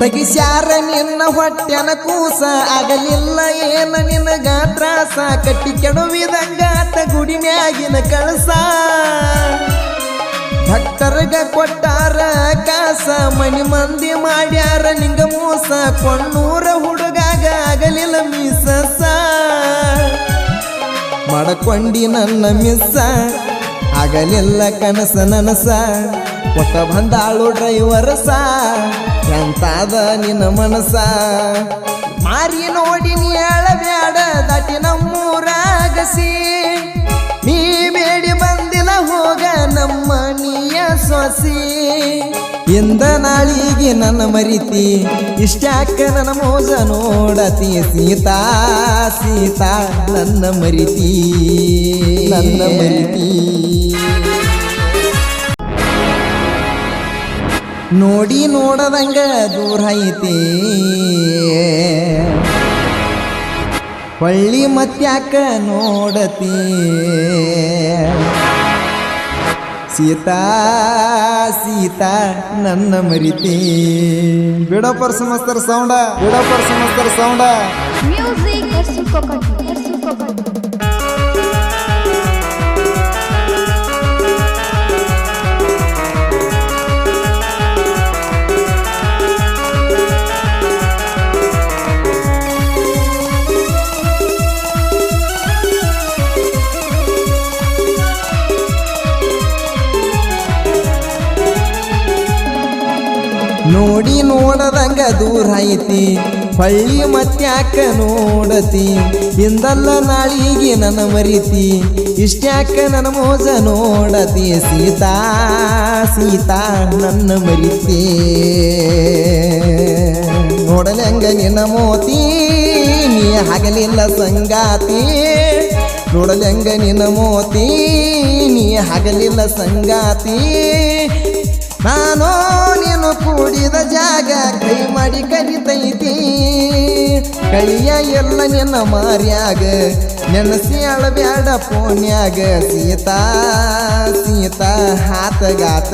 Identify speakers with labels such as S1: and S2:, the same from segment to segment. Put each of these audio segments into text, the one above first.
S1: ತಗಿಸ್ಯಾರ ನಿನ್ನ ಹೊಟ್ಟೆನ ಕೂಸ ಆಗಲಿಲ್ಲ ಏನ ನಿನಗ ತ್ರಾಸ? ಕಟ್ಟಿ ಕೆಡುವಿದಂಗಾತ ಗುಡಿ ಮ್ಯಾಗಿನ ಕಳಸ. ಭಕ್ತರ್ಗ ಕೊಟ್ಟಾರ ಕಾಸ ಮನಿ ಮಂದಿ ಮಾಡ್ಯಾರ ನಿಂಗ ಮೂಸ. ಕೊಣ್ಣೂರ ಹುಡುಗಾಗ ಆಗಲಿಲ್ಲ ಮೀಸಸ. ಮಾಡಕೊಂಡಿ ನನ್ನ ಮಿಸ್ಸ, ಆಗಲಿಲ್ಲ ಕನಸ ನನಸ. ಕೊಟ್ಟ ಬಂದಾಳು ಡ್ರೈವರ್ಸ ಎಂತಾದ ನಿನ್ನ ಮನಸ ಮಾರಿ ನೋಡಿ ನೀ ಹೇಳಬೇಡ, ದಾಟಿ ನಮ್ಮೂರಾಗಸಿ. ನೀ ಬೇಡಿ ಬಂದಿಲ್ಲ ಹೋಗ, ನಮ್ಮ ನೀಯ ಸೊಸಿ. ಇಂದ ನಾಳಿಗೆ ನನ್ನ ಮರಿತಿ, ಇಷ್ಟ್ಯಾಕ ನನ್ನ ಮೋಜ ನೋಡತಿ ಸೀತಾ ಸೀತಾ, ನನ್ನ ಮರಿತಿ. ನನ್ನ ಮರಿತಿ. ನೋಡಿ ನೋಡದಂಗ ದೂರ ಐತಿ. ಹೊಳ್ಳಿ ಮತ್ಯಾಕ ನೋಡತಿ. ಸೀತಾ ಸೀತಾ ನನ್ನ ಮರಿತಿ. ಬಿಡೋಪರ್ ಸಮಸ್ತರ್ ಸೌಂಡ ಬಿಡೋಪರ್ ಸಮಸ್ತರ್ ಸೌಂಡ.
S2: Music
S1: ನೋಡಿ ನೋಡದಂಗ ದೂರ ಐತಿ. ಹೊಳ್ಳಿ ಮತ್ತಾಕ ನೋಡತಿ. ಇಂದಲ್ಲ ನಾಳಿಗೆ ನನ್ನ ಮರಿತಿ. ಇಷ್ಟ್ಯಾಕ ನನ್ನ ಮೋಜ ನೋಡತಿ. ಸೀತಾ ಸೀತಾ, ನನ್ನ ಮರಿತಿ. ನೋಡಲಂಗ ನಿನ್ನ ಮೋತಿ, ನೀ ಹಗಲಿಲ್ಲ ಸಂಗಾತಿ. ನೋಡಲಂಗ ನಿನ್ನ ಮೋತಿ, ನೀ ಹಗಲಿಲ್ಲ ಸಂಗಾತಿ. ನಾನು ನೀನು ಕೂಡಿದ ಜಾಗ, ಕೈ ಮಾಡಿ ಕರಿತೈತಿ. ಕೈಯ ಎಲ್ಲ ನಿನ್ನ ಮಾರ್ಯಾಗ, ನೆನಸಿ ಅಳಬ್ಯಾಡ ಪೋನ್ಯಾಗ. ಸೀತಾ ಸೀತಾ, ಹಾತಗಾತ.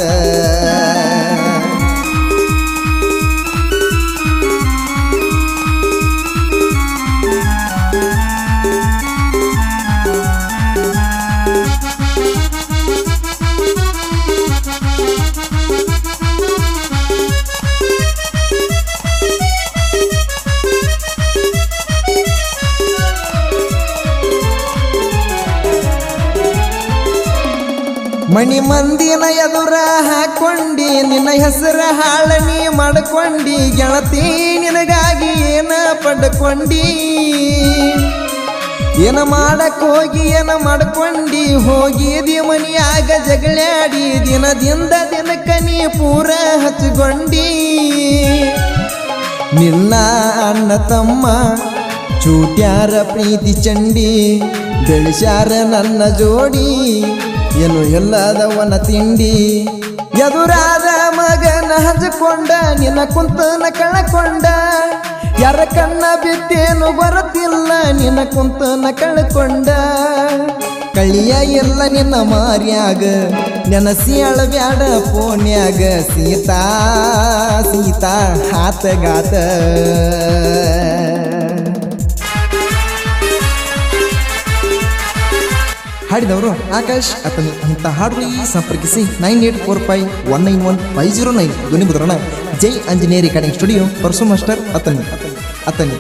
S1: ಮಣಿ ಮಂದಿನ ಎದುರ ಹಾಕೊಂಡಿ, ನಿನ್ನ ಹೆಸರ ಹಾಳನಿ ಮಾಡ್ಕೊಂಡಿ, ಗೆಳತಿ ನಿನಗಾಗಿ ಏನ ಪಡ್ಕೊಂಡಿ? ಏನ ಮಾಡಕ್ ಹೋಗಿ, ಏನ ಮಾಡ್ಕೊಂಡಿ? ಹೋಗಿದಿ ಮನಿಯಾಗ ಜಗಳಾಡಿ, ದಿನದಿಂದ ದಿನಕ್ಕ ನೀ ಪೂರ ಹಚ್ಕೊಂಡಿ. ನಿನ್ನ ಅಣ್ಣ ತಮ್ಮ ಚೂಟ್ಯಾರ ಪ್ರೀತಿ ಚಂಡಿ, ಬೆಳೆಸ್ಯಾರ ನನ್ನ ಜೋಡಿ. ಏನು ಎಲ್ಲದವನ ತಿಂಡಿ? ಎದುರಾದ ಮಗನ ಹಚ್ಕೊಂಡ, ನಿನ್ನ ಕುಂತನ ಕಳ್ಕೊಂಡ. ಯಾರ ಕಣ್ಣ ಬಿತ್ತೇನು ಬರುತ್ತಿಲ್ಲ, ನಿನ್ನ ಕುಂತನ ಕಳ್ಕೊಂಡ. ಕಳಿಯ ಎಲ್ಲ ನಿನ್ನ ಮಾರ್ಯಾಗ, ನೆನಸಿ ಅಳಬ್ಯಾಡ ಪೋನ್ಯಾಗ ಸೀತಾ ಸೀತಾ, ಹಾತಗಾತ. ಹಾಡಿದವರು ಆಕಾಶ್, ಅತನಿ ಅಂತ ಹಾಡುಗಳಿಗೆ ಸಂಪರ್ಕಿಸಿ nine eight four five one nine one five zero nine. ಧ್ವನಿ ಮುದ್ರಣ. Jai Anjaneri recording studio Parsu master Athani. Athani.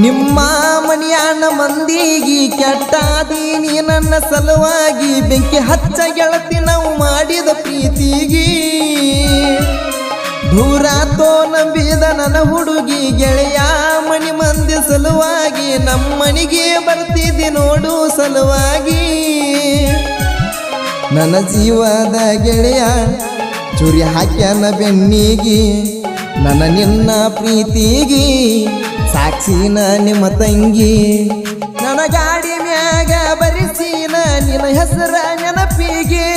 S1: ನಿಮ್ಮ ಮಂದಿಗಿ ನೀ ನನ್ನ ಸಲುವಾಗಿ ಬೆಂಕಿ ಹಚ್ಚ ಗೆಳತಿ ನಾವು ಮಾಡಿದ ಪ್ರೀತಿಗಿ. ದೂರ ತೋ ನಂಬಿದ ನನ್ನ ಹುಡುಗಿ ಗೆಳೆಯ ಮಣಿ ಮಂದಿ ಸಲುವಾಗಿ ನಮ್ಮನಿಗೆ ಬರ್ತಿದ್ದಿ ನೋಡು ಸಲುವಾಗಿ. ನನ್ನ ಜೀವದ ಗೆಳೆಯ ಚುರಿ ಹಾಕ್ಯಾನ ಬೆನ್ನಿಗಿ, ನನ್ನ ನಿನ್ನ ಪ್ರೀತಿಗಿ. ಸಾಕ್ಷಿನ ನಿಮ್ಮ ತಂಗಿ. ನನ್ನ ಗಾಡಿ ಮ್ಯಾಗ ಬರಿಸಿನ ನಿನ್ನ ಹೆಸರ ನೆನಪಿಗೆ.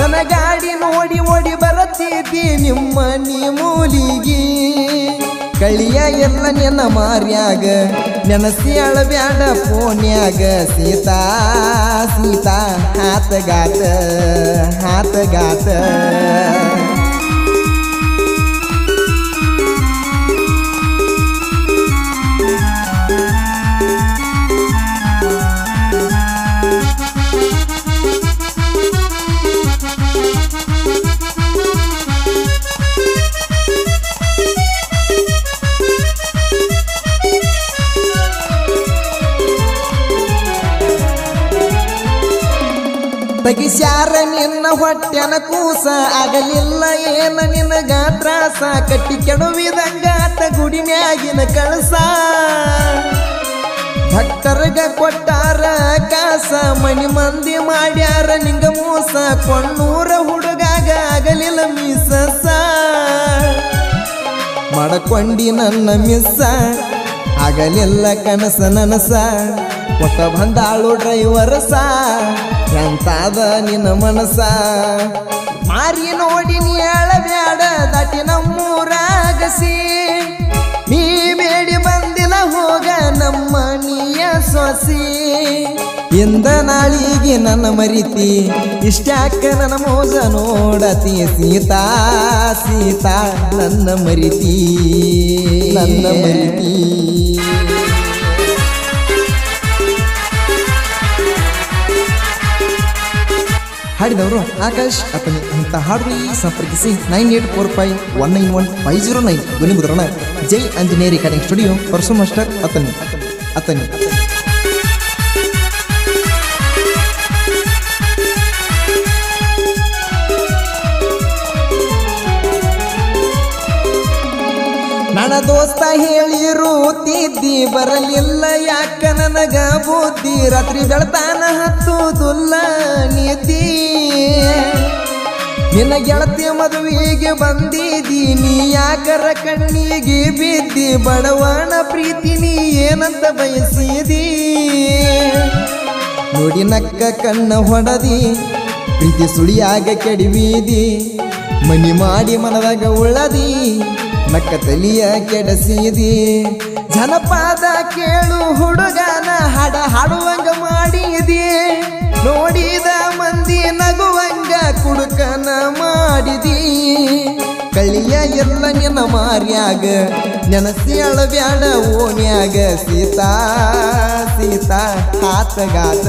S1: ನನ್ನ ಗಾಡಿ ನೋಡಿ ಓಡಿ ಬರತ್ತಿದ್ದಿ ನಿಮ್ಮ ಮೂಲಿಗೆ. ಕಳಿಯ ಎಲ್ಲ ನೆನ ಮಾರ್ಯಾಗ, ನೆನಸಿ ಅಳಬ್ಯಾಡ ಫೋನ್ಯಾಗ. ಸೀತಾ ಸೀತಾ, ಹಾತಗಾತ ಹಾತಗಾತ. ತಗಿಸ್ಯಾರ ನಿನ್ನ ಹೊಟ್ಟೆನ ಕೂಸ ಆಗಲಿಲ್ಲ ಏನ ನಿನ್ನ ಗಾತ್ರಾಸ ಕಟ್ಟಿ ಕೆಡುವಿದಂಗಾತ ಗುಡಿ ಗುಡಿಮ್ಯಾಗಿನ ಕಳಸ. ಭಕ್ತರ್ಗ ಕೊಟ್ಟಾರ ಕಾಸ ಮನಿ ಮಂದಿ ಮಾಡ್ಯಾರ ನಿಂಗ ಮೂಸ. ಕೊಣ್ಣೂರ ಹುಡುಗಾಗ ಆಗಲಿಲ್ಲ ಮೀಸಸ. ಮಡಕೊಂಡಿ ನನ್ನ ಮಿಸ್ಸ, ಆಗಲಿಲ್ಲ ಕನಸ ನನಸ. ಕೊಟ್ಟ ಬಂದಾಳು ಡ್ರೈವರ್ಸ ಎಂತಾದ ನಿನ್ನ ಮನಸ ಮಾರಿ ನೋಡಿ ನೀ ಹೇಳಬೇಡ ದಾಟಿ ನಮ್ಮೂರಾಗಸಿ. ನೀ ಬೇಡಿ ಬಂದಿಲ್ಲ ಹೋಗ ನಮ್ಮ ನೀಯ ಸೊಸಿ. ಇಂದ ನಾಳಿಗೆ ನನ್ನ ಮರಿತಿ, ಇಷ್ಟ್ಯಾಕ ನನ್ನ ಮೋಜ ನೋಡತಿ ಸೀತಾ ಸೀತಾ, ನನ್ನ ಮರಿತಿ. ನನ್ನ ಮರಿತಿ. ಹಾಡಿದವರು ಆಕಾಶ್, ಅತನಿ ಅಂತ ಹಾಡು ಸಂಪರ್ಕಿಸಿ nine eight four five one nine one five zero nine. ಧ್ವನಿ ಮುದ್ರಣ Jai Anjaneya recording studio Parsu master Athani Athani. ನನ್ನ ದೋಸ್ತ ಹೇಳಿರುತ್ತಿದ್ದಿ ಬರಲಿಲ್ಲ, ಯಾಕ ನನಗ ಬುದ್ಧಿ? ರಾತ್ರಿ ಬೆಳತಾನ ಹತ್ತುದುಲ್ಲ ನಿದ್ದಿ ನಿನ್ನ ಗೆಳತಿ ಮದುವೆಗೆ ಬಂದಿದ್ದೀನಿ ಯಾಕರ ಕಣ್ಣಿಗೆ ಬಿದ್ದಿ? ಬಡವನ ಪ್ರೀತಿ ನೀ ಏನಂತ ಬಯಸಿದಿ? ನೋಡಿ ನಕ್ಕ ಕಣ್ಣ ಹೊಡದಿ, ಪ್ರೀತಿ ಸುಳಿಯಾಗ ಕೆಡವಿದಿ. ಮನಿ ಮಾಡಿ ಮನದಾಗ ಉಳ್ಳದಿ ನಕ್ಕ ತಲಿಯ ಕೆಡಸಿದಿ. ಜನಪಾದ ಕೇಳು ಹುಡುಗನ ಹಾಡ ಹಾಡುವಂಗ ಮಾಡಿದಿ. ನೋಡಿದ ಮಂದಿ ನಗುವಂಗ ಕುಡುಕನ ಮಾಡಿದಿ. ಕಳಿಯ ಎಲ್ಲ ನಿನ್ನ ಮಾರ್ಯಾಗ, ನೆನಸಿ ಅಳಬ್ಯಾಡ ಓನ್ಯಾಗ ಸೀತಾ ಸೀತಾ, ಹಾತಗಾತ.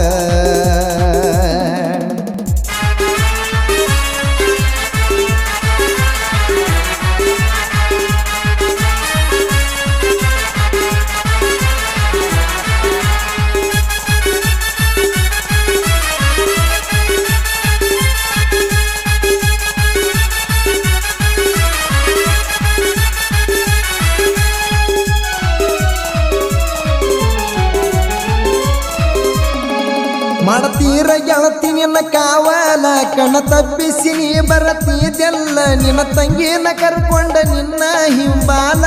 S1: ತಪ್ಪಿಸಿ ನೀ ಬರತೀದೆಲ್ಲ ನಿಮ್ಮ ತಂಗಿನ ಕರ್ಕೊಂಡ ನಿನ್ನ ಹಿಂಬಾಲ.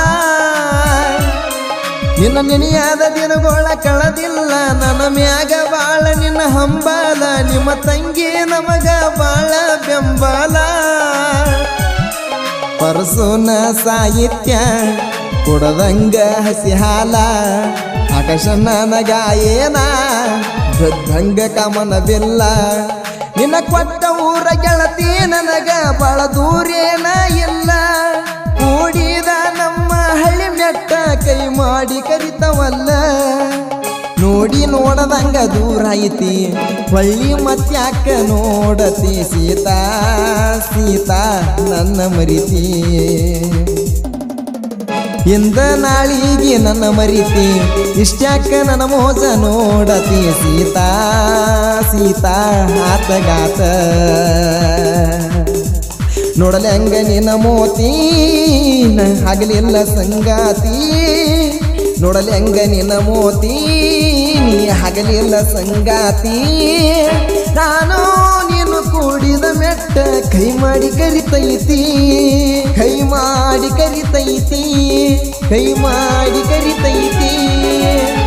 S1: ನಿನ್ನ ನೆನೆಯಾದ ದಿನಗಳ ಕಳದಿಲ್ಲ, ನನ್ನ ಮ್ಯಾಗ ಬಾಳ ನಿನ್ನ ಹಂಬಾಲ, ನಿಮ್ಮ ತಂಗಿ ನಮಗ ಬಾಳ ಬೆಂಬಲ. ಪರಸೋನ ಸಾಹಿತ್ಯ ಕೊಡದಂಗ ಹಸಿ ಹಾಲ ಆಕಾಶ ನನಗ ಏನ, ಗದ್ದಂಗ ಬಿಲ್ಲ ನಿನ್ನ ಕೊಟ್ಟ ಊರ ಗೆಳತಿ ನನಗ ಬಹಳ ದೂರೇನ ಇಲ್ಲ. ಕೂಡಿದ ನಮ್ಮ ಹಳ್ಳಿ ಮೆಟ್ಟ ಕೈ ಮಾಡಿ ಕರಿತವಲ್ಲ. ನೋಡಿ ನೋಡದಂಗ ದೂರ ಐತಿ ಹೊಳ್ಳಿ ಮತ್ಯಾಕ ನೋಡತಿ ಸೀತಾ ಸೀತಾ ನನ್ನ ಮರಿತಿ. ಇಂದ ನಾಳಿಗೆ ನನ್ನ ಮರಿತಿ. ಇಷ್ಟ್ಯಾಕ ನನ್ನ ಮೋಜ ನೋಡತಿ ಸೀತಾ ಸೀತಾ, ಆತಗಾತ. ನೋಡಲೆ ಹಂಗ ನಿನ್ನ ಮೋತಿ ಹಗಲಿಲ್ಲ ಸಂಗಾತಿ. ನೋಡಲೆ ಹಂಗ ನಿನ್ನ ಮೋತಿ ಹಗಲಿಲ್ಲ ಸಂಗಾತಿ. ನಾನು ನೀನು ಕೂಡಿದ ನಟ್ಟ ಕೈ ಮಾಡಿ ಕರಿತೈತಿ. ಕೈ ಮಾಡಿ ಕರಿತೈತಿ. ಕೈ ಮಾಡಿ ಕರಿತೈತಿ.